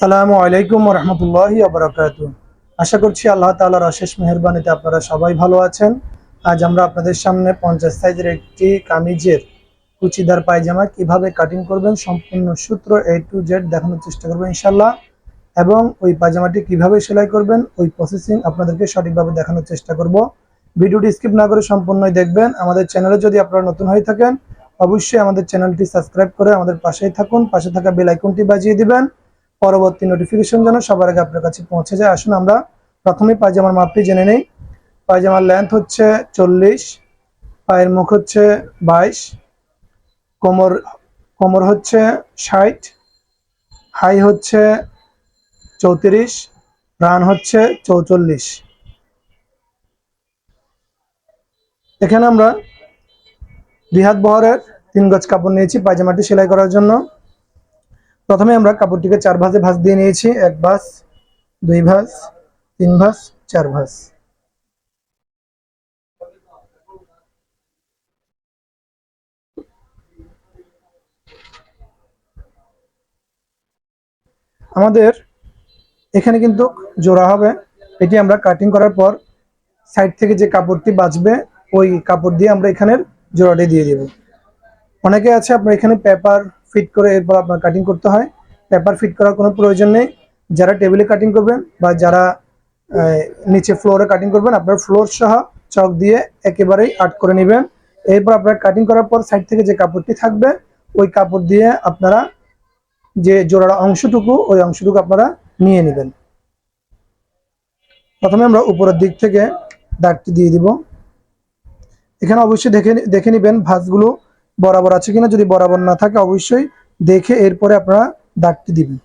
সালামু আলাইকুম রহমতুল্লাহি আবরাকাত আশা করছি আল্লাহ তাআলার অশেষ মেহরবানিতে আপনারা সবাই ভালো আছেন। আজ আমরা আপনাদের সামনে পঞ্চাশ সাইজের একটি কামিজের কুচিদার পায়জামা কীভাবে কাটিং করবেন সম্পূর্ণ সূত্র এ টু জেড দেখানোর চেষ্টা করবেন ইনশাল্লাহ এবং ওই পায়জামাটি কীভাবে সেলাই করবেন, ওই প্রসেসিং আপনাদেরকে সঠিকভাবে দেখানোর চেষ্টা করব। ভিডিওটি স্কিপ না করে সম্পূর্ণই দেখবেন। আমাদের চ্যানেলে যদি আপনারা নতুন হয়ে থাকেন, অবশ্যই আমাদের চ্যানেলটি সাবস্ক্রাইব করে আমাদের পাশেই থাকুন, পাশে থাকা বেল আইকনটি বাজিয়ে দিবেন। পরবর্তী নোটিফিকেশন যেন সবার আগে আপনার কাছে পৌঁছে যায়। আসুন আমরা প্রথমে পায়জামার মাপটি জেনে নেই। পায়জামার লেন্থ হচ্ছে চল্লিশ, পায়ের মুখ হচ্ছে বাইশ, কোমর কোমর হচ্ছে ষাট, হাই হচ্ছে চৌত্রিশ রান হচ্ছে চৌচল্লিশ। এখানে আমরা দুই হাত বহরের তিন গজ কাপড় নিয়েছি পায়জামাটি সেলাই করার জন্য। প্রথমে আমরা কাপড়টিকে চার ভাঁজে ভাঁজ দিয়ে নিয়েছি। এক ভাঁজ, দুই ভাঁজ, তিন ভাঁজ, চার ভাঁজ। আমাদের এখানে কিন্তু জোড়া হবে। এটি আমরা কাটিং করার পর সাইড থেকে যে কাপড়টি বাঁচবে, ওই কাপড় দিয়ে আমরা এখানের জোড়াটি দিয়ে দেব। অনেকে আছে, আপনার এখানে পেপার ফিট করে এরপর আপনার কাটিং করতে হয়। পেপার ফিট করার কোনো প্রয়োজন নেই। যারা টেবিলে কাটিং করবেন বা যারা নিচে ফ্লোরে কাটিং করবেন, আপনার ফ্লোর সহ চক দিয়ে একেবারেই আর্ট করে নেবেন। এরপর আপনার কাটিং করার পর সাইড থেকে যে কাপড়টি থাকবে, ওই কাপড় দিয়ে আপনারা যে জোড়ার অংশটুকু, ওই অংশটুকু আপনারা নিয়ে নেবেন। প্রথমে আমরা উপরের দিক থেকে দাগটি দিয়ে দিব। এখানে অবশ্যই দেখে দেখে নেবেন ভাঁজগুলো বরাবর আছে কিনা যদি বরাবর না থাকে, অবশ্যই দেখে এরপরে আপনারা দাগটি দিবেন।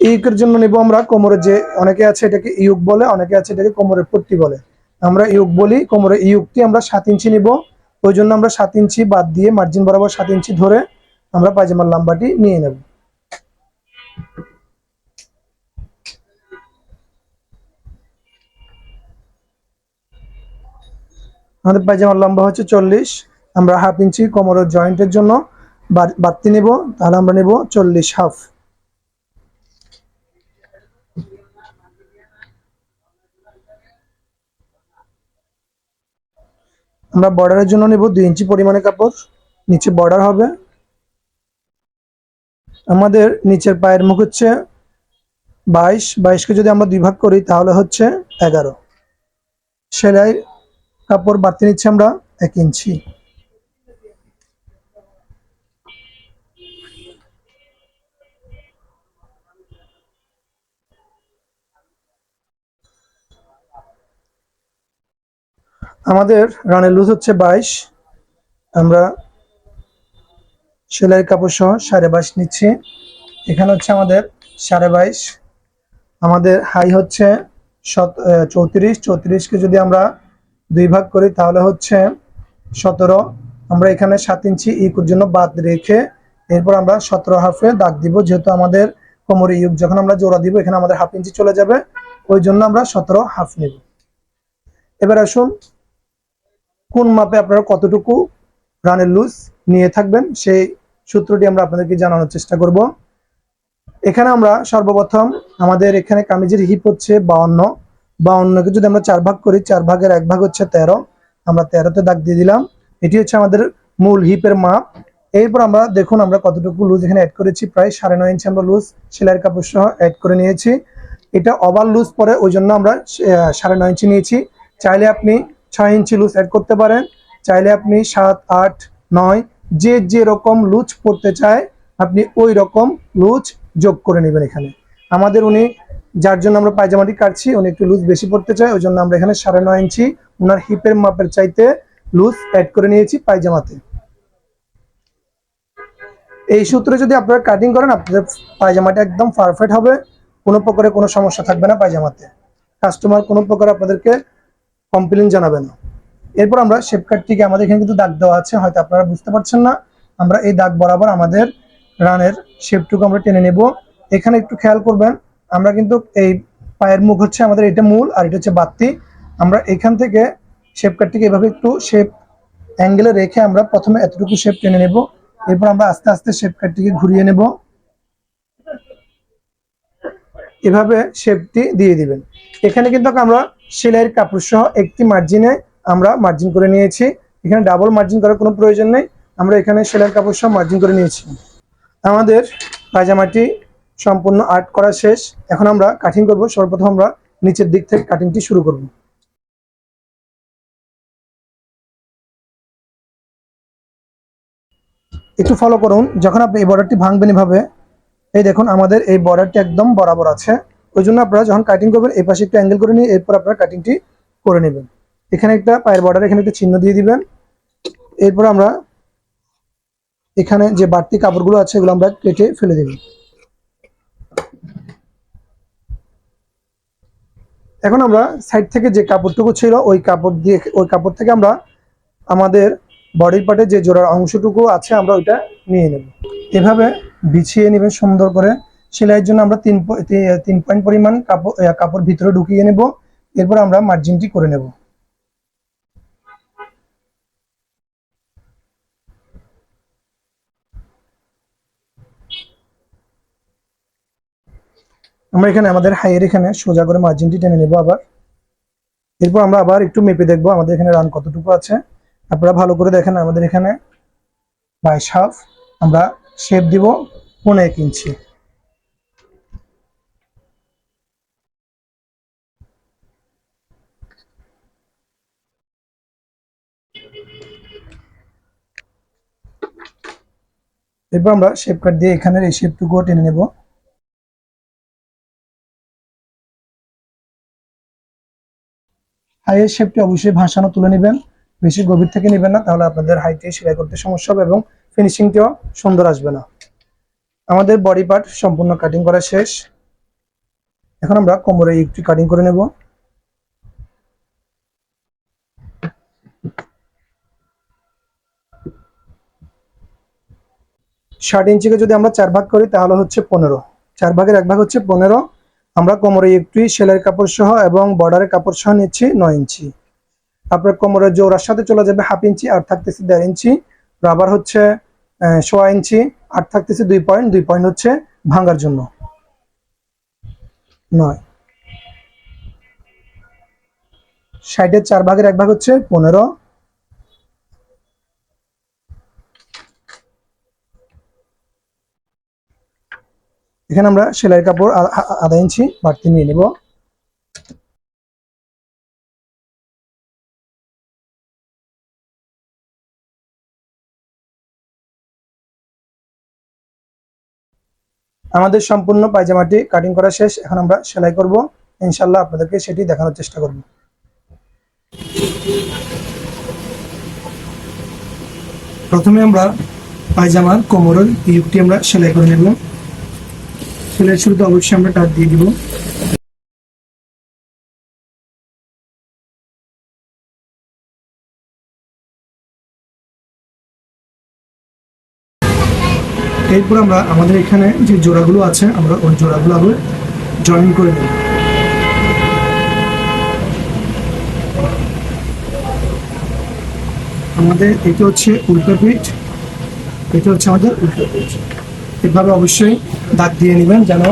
ইউকের জন্য নিব আমরা কোমরের যে অনেকে আছে এটাকে ইউক বলে, অনেকে আছে এটাকে কোমরের পট্টি বলে। আমরা ইউক বলি কোমরের ইউকটি আমরা সাত ইঞ্চি নিব। ওই জন্য আমরা সাত ইঞ্চি বাদ দিয়ে মার্জিন বরাবর সাত ইঞ্চি ধরে আমরা পায়জামার লাম্বাটি নিয়ে নেব। আমাদের পায়জামার লম্বা হচ্ছে চল্লিশ। আমরা হাফ ইঞ্চি কোমরের জয়েন্টের জন্য বাড়তি নেব, তাহলে আমরা নেব চল্লিশ হাফ আমরা বর্ডারের জন্য নেব দুই ইঞ্চি পরিমাণে কাপড়, নিচে বর্ডার হবে। আমাদের নিচের পায়ের মুখ হচ্ছে বাইশ, বাইশকে যদি আমরা দুই ভাগ করি, তাহলে হচ্ছে এগারো। সেলাই কাপড় বাড়তি নিচ্ছি আমরা এক ইঞ্চি। আমাদের রানের লুজ হচ্ছে বাইশ। আমরা সেলাই কাপড় সহ সাড়ে বাইশ নিচ্ছি। এখানে হচ্ছে আমাদের সাড়ে বাইশ। আমাদের হাই হচ্ছে চৌত্রিশ। চৌত্রিশকে যদি আমরা দুই ভাগ করি, তাহলে হচ্ছে সতেরো। আমরা এখানে সাত ইঞ্চি ইকুর জন্য বাদ রেখে এরপর আমরা সতেরো হাফে দাগ দিব, যেহেতু আমাদের কোমরে ইউক যখন আমরা জোড়া দিব, এখানে আমাদের হাফ ইঞ্চি চলে যাবে। ওই জন্য আমরা সতেরো হাফ নিব। এবার আসুন, কোন মাপে আপনারা কতটুকু রানের লুজ নিয়ে থাকবেন, সেই সূত্রটি আমরা আপনাদেরকে জানানোর চেষ্টা করব। এখানে আমরা সর্বপ্রথম আমাদের এখানে কামিজের হিপ হচ্ছে বাউন্ন। বাউন্নকে যদি আমরা চার ভাগ করি, চার ভাগের এক ভাগ হচ্ছে তেরো। আমরা তেরোতে দাগ দিয়ে দিলাম। এটি হচ্ছে আমাদের মূল হিপের মাপ। এরপর আমরা দেখুন আমরা কতটুকু লুজ এখানে অ্যাড করেছি। প্রায় সাড়ে নয় ইঞ্চি আমরা লুজ সেলাইয়ের কাপড় সহ অ্যাড করে নিয়েছি। এটা ওভার লুজ পরে ওই জন্য আমরা সাড়ে নয় ইঞ্চি নিয়েছি। চাইলে আপনি ছয় ইঞ্চি লুজ অ্যাড করতে পারেন। চাইলে আপনি সাত, আট, নয়, যে যে রকম লুজ পড়তে চায়, আপনি ওই রকম লুজ যোগ করে নেবেন এখানে। আমাদের উনি যার জন্য আমরা পায়জামাটি কাটছি, উনি একটু লুজ বেশি পড়তে চায়, ওই জন্য আমরা এখানে সাড়ে নয় ইঞ্চি ওনার হিপের মাপের চাইতে লুজ অ্যাড করে নিয়েছি পায়জামাতে। এই সূত্রে যদি আপনারা কাটিং করেন, আপনাদের পায়জামাটা একদম পারফেক্ট হবে, কোনো প্রকারে কোনো সমস্যা থাকবে না পায়জামাতে। কাস্টমার কোনো প্রকার আপনাদেরকে কমপ্লেন জানাবে না। এরপর আমরা শেপ কাটটিকে আমাদের এখানে কিন্তু দাগ দেওয়া আছে, হয়তো আপনারা বুঝতে পারছেন না। আমরা এই দাগ বরাবর আমাদের রানের শেপটুকু আমরা টেনে নেব। এখানে একটু খেয়াল করবেন আমরা কিন্তু এই পায়ের মুখ হচ্ছে আমাদের এটা মূল আর এটা হচ্ছে বাত্তি। আমরা এখান থেকে শেপ কাটটিকে এভাবে একটু শেপ অ্যাঙ্গেলে রেখে আমরা প্রথমে এতটুকু শেপ টেনে নেব। এরপর আমরা আস্তে আস্তে শেপ কাটটিকে ঘুরিয়ে নেব। এভাবে শেপটি দিয়ে দিবেন। এখানে কিন্তু আমরা সেলাইয়ের কাপড় সহ একটি মার্জিনে আমরা মার্জিন করে নিয়েছি। এখানে ডাবল মার্জিন করার কোনো প্রয়োজন নেই। আমরা এখানে সেলাইয়ের কাপড় সহ মার্জিন করে নিয়েছি। আমাদের পায়জামাটি সম্পূর্ণ আর্ট করা শেষ। এখন আমরা কাটিং করব। সর্বপ্রথম আমরা নিচের দিক থেকে কাটিংটি শুরু করব। একটু ফলো করুন। যখন আপনি এই বর্ডারটি ভাঙবেন এভাবে, এই দেখুন আমাদের এই বর্ডারটি একদম বরাবর আছে। ওই জন্য আপনারা যখন কাটিং করবেন, এই পাশে একটু অ্যাঙ্গেল করে নিয়ে এরপর আপনারা কাটিংটি করে নেবেন। এখানে একটা পায়ের বর্ডার এখানে একটা চিহ্ন দিয়ে দিবেন। এরপর আমরা এখানে যে বাড়তি কাপড়গুলো আছে, এগুলো আমরা কেটে ফেলে দেব। এখন আমরা সাইড থেকে যে কাপড়টুকু ছিল, ওই কাপড় দিয়ে, ওই কাপড় থেকে আমরা আমাদের বডির পার্টে যে জোড়ার অংশটুকু আছে, আমরা ওইটা নিয়ে নেব। এভাবে বিছিয়ে নেবেন সুন্দর করে। সেলাইয়ের জন্য আমরা তিন তিন পয়েন্ট পরিমাণ কাপড় কাপড় ভিতরে ঢুকিয়ে নেব। এরপর আমরা মার্জিনটি করে নেব। আমরা এখানে আমাদের হাইয়ের এখানে সোজা করে মার্জিনটি টেনে নেব আবার। এরপর আমরা আবার একটু মেপে দেখব আমাদের এখানে রান কতটুকু আছে। আপনারা ভালো করে দেখেন আমাদের এখানে বাইশ হাফ আমরা শেপ দিব পনেরো এক ইঞ্চি। এরপর আমরা শেপ কাট দিয়ে এখানের এই শেপটুকুও টেনে নেব। হাইয়ের শেপটি অবশ্যই ভাসানো তুলে নেবেন। বেশি গভীর থেকে নেবেন না, তাহলে আপনাদের হাইটে সেলাই করতে সমস্যা হবে এবং ফিনিশিংটিও সুন্দর আসবে না। আমাদের বডি পার্ট সম্পূর্ণ কাটিং করা শেষ। এখন আমরা কোমরে একটু কাটিং করে নেব। ষাট ইঞ্চিকে যদি আমরা চার ভাগ করি, তাহলে হচ্ছে পনেরো। চার ভাগের এক ভাগ হচ্ছে পনেরো। আমরা কোমরে একটু সেলাইয়ের কাপড় সহ এবং বর্ডারের কাপড় সহ নিচ্ছি নয় ইঞ্চি। আপনার কোমরের জোড়ার সাথে চলে যাবে হাফ ইঞ্চি আর থাকতেছে দেড় ইঞ্চি। রাবার হচ্ছে সোয়া ইঞ্চি আর থাকতেছে দুই পয়েন্ট দুই পয়েন্ট হচ্ছে ভাঙার জন্য। নয়। ষাটের চার ভাগের এক ভাগ হচ্ছে পনেরো। এখানে আমরা সেলাই কাপড় আধা ইঞ্চি বাড়তি নিয়ে নেব। আমাদের সম্পূর্ণ পায়জামাটি কাটিং করা শেষ, এখন আমরা সেলাই করব। ইনশাল্লাহ আপনাদেরকে সেটি দেখানোর চেষ্টা করব। প্রথমে আমরা পায়জামার কোমরের ইউকটি আমরা সেলাই করে নেব। সেলাই শুরুতে অবশ্যই আমরা টাক দিয়ে দিব। এরপর আমরা আমাদের এখানে যে জোড়াগুলো আছে, আমরা ওই জোড়াগুলো আবার জয়েন করে নেব। আমাদের এটা হচ্ছে উল্টো পিঠ, এটা হচ্ছে আমাদের উল্টো পিঠ। এভাবে অবশ্যই দাগ দিয়ে নেবেন যেন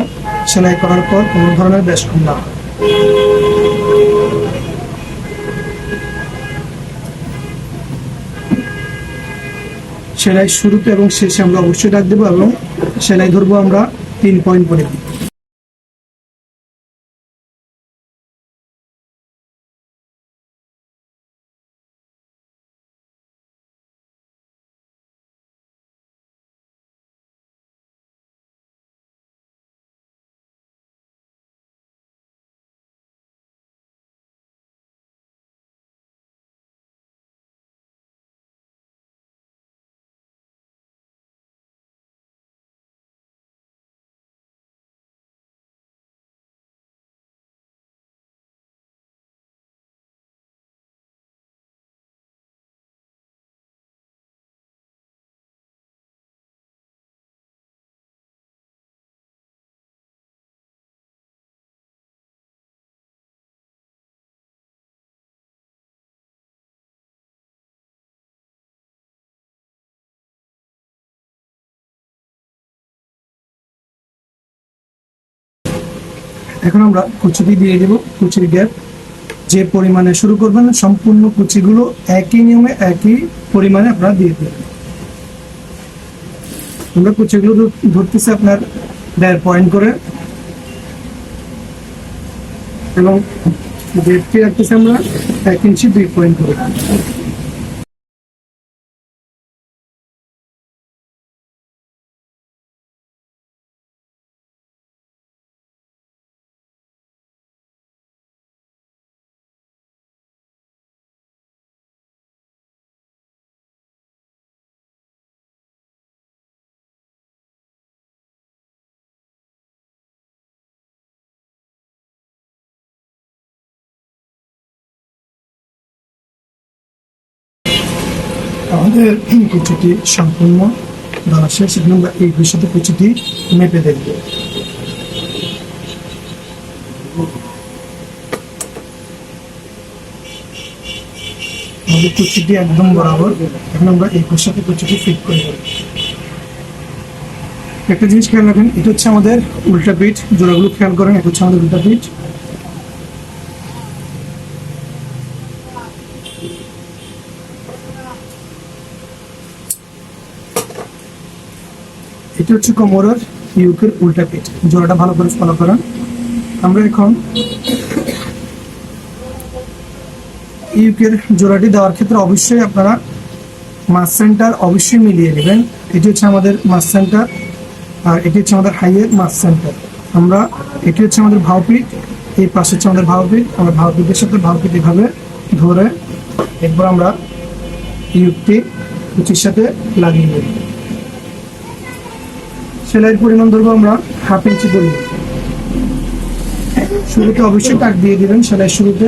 সেলাই করার পর কোনো ধরনের বেশ কম না। সেলাই শুরুতে এবং শেষে আমরা অবশ্যই ডাক দেবো এবং সেলাই ধরবো আমরা তিন পয়েন্ট করে এখন আমরা কুচিটি দিয়ে দেব, কুচির গ্যাপ। যে পরিমাণে শুরু করবেন, সম্পূর্ণ কুচিগুলো একই নিয়মে, একই পরিমাণে আপনারা দিয়ে দেবেন। আমরা কুচিগুলো ধর- ধরতেছি আপনার দেড় পয়েন্ট করে। এবং ডেটটি রাখতেছি আমরা এক ইঞ্চি দুই পয়েন্ট করে। আমাদের কুচিটি সম্পূর্ণ দেওয়া শেষ এখন আমরা এই বিষয়তে কুচিটি মেপে দেখব। আমাদের কুচিটি একদম বরাবর এখন আমরা এই সাথে কুচিটি ফিট করে দেব একটা জিনিস খেয়াল রাখেন এটা হচ্ছে আমাদের উল্টা পিঠ, জোড়াগুলো খেয়াল করেন, এটা হচ্ছে আমাদের উল্টা পিঠ। এটা হচ্ছে কোমরের ইউকের উল্টা পিঠ। জোড়াটা ভালো করে ফলো করেন। আমরা এখন ইউকের জোড়াটি দেওয়ার ক্ষেত্রে অবশ্যই আপনারা মাস সেন্টার অবশ্যই মিলিয়ে নেবেন। এটি হচ্ছে আমাদের মাস সেন্টার আর এটি হচ্ছে আমাদের হাইয়ের মাস সেন্টার আমরা, এটি হচ্ছে আমাদের ভাওপিঠ, এই পাশে হচ্ছে আমাদের ভাওপিঠ। আমরা ভাওপিঠের সাথে ভাওপিঠ এভাবে ধরে, এরপর আমরা ইউকটি কুচির সাথে লাগিয়ে নেব। সেলাইয়ের পরিমাণ ধরবো আমরা হাফ ইঞ্চি ধরব শুরুতে অবশ্যই টাক দিয়ে দিবেন সেলাই শুরুতে।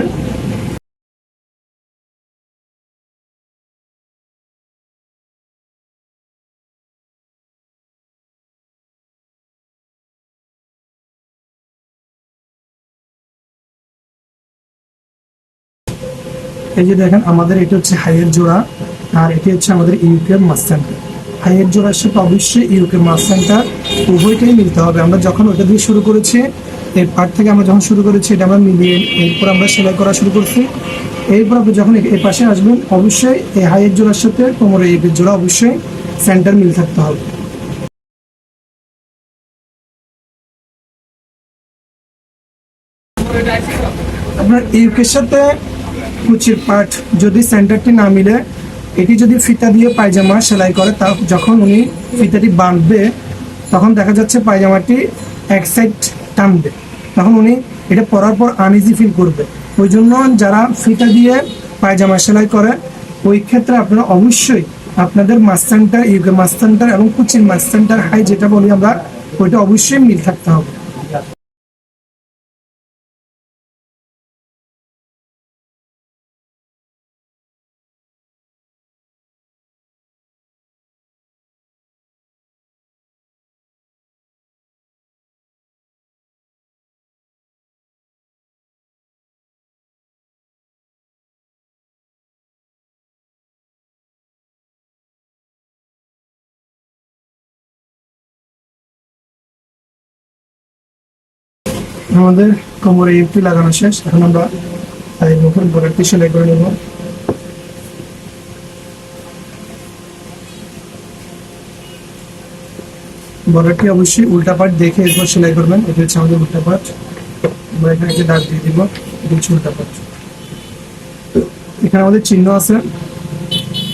এই যে দেখেন, আমাদের এটা হচ্ছে হাইয়ের জোড়া, আর এটি হচ্ছে আমাদের ইউকের মাস সেন্টার হাইয়ের সাথে অবশ্যই ইউকে মাস সেন্টার উভয়টাই মিলতে হবে। আমরা যখন ওটা দিয়ে শুরু করেছি এর পার্ট থেকে আমরা যখন শুরু করেছি, এটা আমরা মিলিয়ে এরপর আমরা সেলাই করা শুরু করছি। এরপর আপনি যখন এ পাশে আসবেন, অবশ্যই এই হাইয়ের জোড়ার সাথে কোমরের ইউকের জোড়া অবশ্যই সেন্টার মিল থাকতে হবে। আপনার ইউকের সাথে কুচির পার্ট যদি সেন্টারটি না মিলে এটি যদি ফিতা দিয়ে পায়জামা সেলাই করে, তা যখন উনি ফিতাটি বাঁধবে, তখন দেখা যাচ্ছে পায়জামাটি এক সাইড টানবে। তখন উনি এটা পরার পর আনইজি ফিল করবে। ওই জন্য যারা ফিতা দিয়ে পায়জামা সেলাই করে, ওই ক্ষেত্রে আপনারা অবশ্যই আপনাদের মাস সেন্টার ইউকে মাস সেন্টার এবং কুচির মাস সেন্টার হাই যেটা বলি আমরা, ওইটা অবশ্যই মিল থাকতে হবে। আমাদের কোমরে ইউপি লাগানো শেষ। এখন আমরা এই মুখের বোর্ডারটি সেলাই করে নেব। বর্ডারটি অবশ্যই উল্টা পাট দেখে এরপর সেলাই করবেন। এটা হচ্ছে আমাদের উল্টা পাট আমরা এখানে একটা দাগ দিয়ে দিব। এটা হচ্ছে উল্টা পাট এখানে আমাদের চিহ্ন আছে।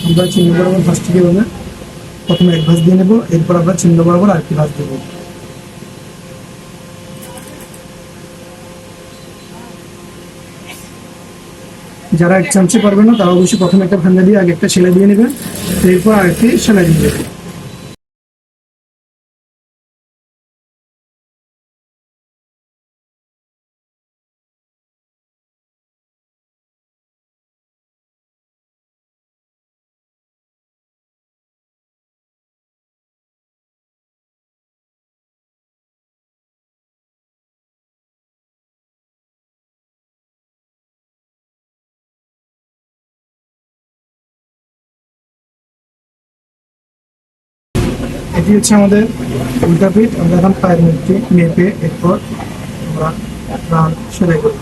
আমরা চিহ্ন বরাবর ভাঁজটি কীভাবে প্রথমে এক ভাঁজ দিয়ে নেব। এরপর আমরা চিহ্ন বরাবর আরেকটি ভাঁজ দেবো যারা এক চান্সে পারবে না তারা অবশ্যই প্রথমে একটা ভাঙ্গা দিয়ে আগে একটা সেলাই দিয়ে নেবেন এরপর আরেকটি সেলাই দিয়ে এটি হচ্ছে আমাদের উল্টা পিঠ আমরা এখন পায়ের মুখটি মেপে এরপর আমরা সেলাই করব।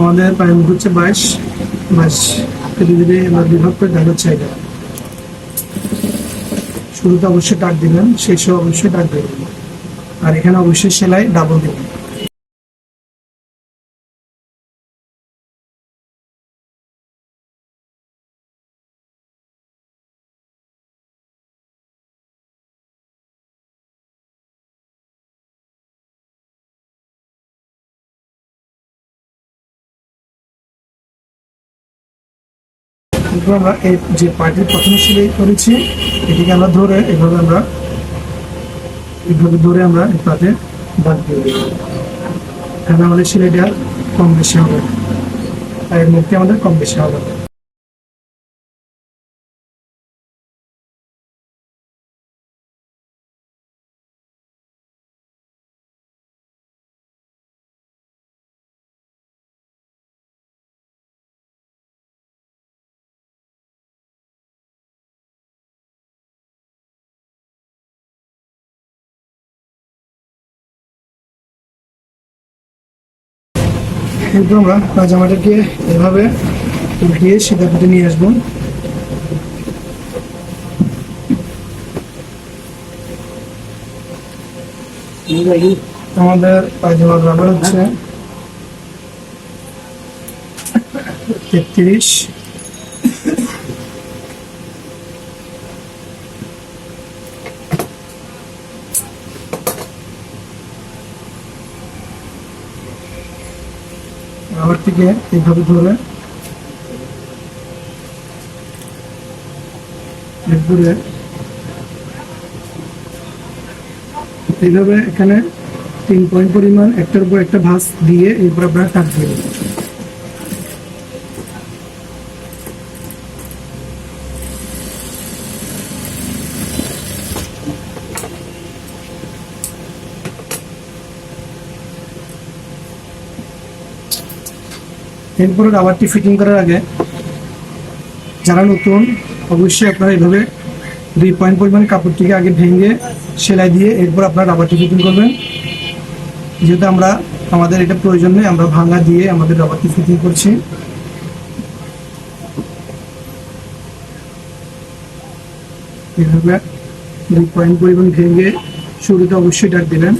আমাদের পায়ের মুখ হচ্ছে বাইশ। বাইশ ধীরে ধীরে আমরা বিভাগ করে হচ্ছে এটা শুরুতে অবশ্যই টাক দিবেন শেষে অবশ্যই ডাক দিবেন। আর এখানে অবশ্যই সেলাই ডাবল দিবেন। এরপর আমরা এই যে পার্টির প্রথমে সেলাই করেছি, এটিকে আমরা ধরে এভাবে আমরা এইভাবে ধরে আমরা এই পাতে বাদ দিয়ে দেব আমাদের সেলাইটা কম বেশি হবে? আর এর মধ্যে আমাদের কম বেশি হবে। এরপর আমরা পাজামাটাকে এভাবে উল্টিয়ে সেটা পেটে নিয়ে আসব। আমাদের পায়জামার রাবার হচ্ছে। তেত্রিশ। রাবার থেকে এইভাবে ধরে এইভাবে এখানে তিন পয়েন্ট পরিমাণ একটার উপর একটা ভাস দিয়ে এরপর আপনারা কাট দিয়ে দেবেন। এরপরে রাবারটি ফিটিং করার আগে যারা নতুন, অবশ্যই আপনারা এইভাবে দুই পয়েন্ট পরিমাণ কাপড়টিকে আগে ভেঙে সেলাই দিয়ে এরপর আপনারা রাবারটি ফিটিং করবেন। যেহেতু আমরা, আমাদের এটা প্রয়োজন নেই, আমরা ভাঙা দিয়ে আমাদের রাবারটি ফিটিং করছি। এইভাবে দুই পয়েন্ট পরিমাণ ভেঙে শুরুতে অবশ্যই ডাক দিবেন।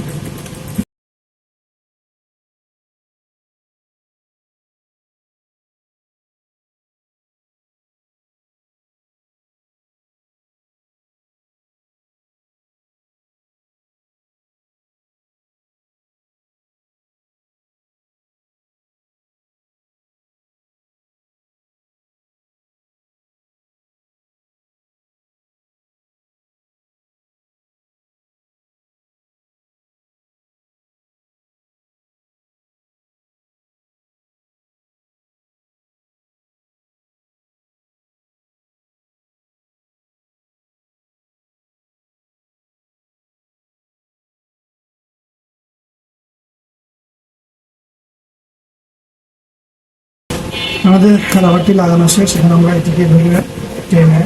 আমাদের রাবারটি লাগানো শেষ সেখানে আমরা এটিকে ধরে টেনে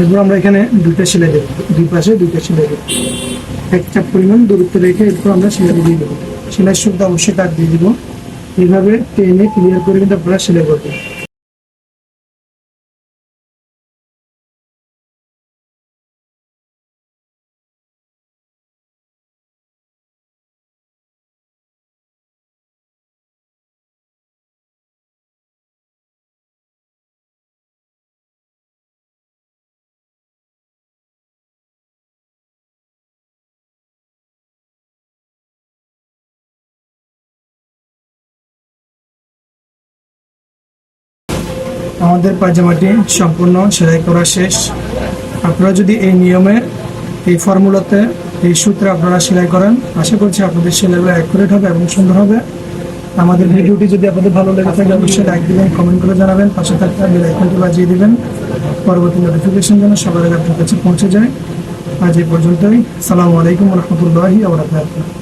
এরপর আমরা এখানে দুইটা সেলাই দেবো, দুই পাশে দুইটা সেলাই দেবো। এক চাপ পরিমাণ দূরত্ব রেখে এরপর আমরা সেলাই দিয়ে দেবো। সেলাই শুদ্ধ অবশ্যই কাট দিয়ে দিব। এইভাবে টেনে ক্লিয়ার করে কিন্তু আপনারা সেলাই করবেন। আমাদের পায়জামাটি সম্পূর্ণ সেলাই করা শেষ। আপনারা যদি এই নিয়মে এই ফর্মুলাতে এই সূত্রে আপনারা সেলাই করেন আশা করছি আপনাদের সেলাইগুলো অ্যাকুরেট হবে এবং সুন্দর হবে। আমাদের ভিডিওটি যদি আপনাদের ভালো লেগে থাকে অবশ্যই লাইক দিবেন কমেন্ট করে জানাবেন পাশে থাকতে বেল আইকনটি বাজিয়ে দিবেন। পরবর্তী নোটিফিকেশন যেন সবার আগে আপনার কাছে পৌঁছে যায়। আজ এই পর্যন্তই। সালামু আলাইকুম রহমতুল্লাহি আবরাকাতুহ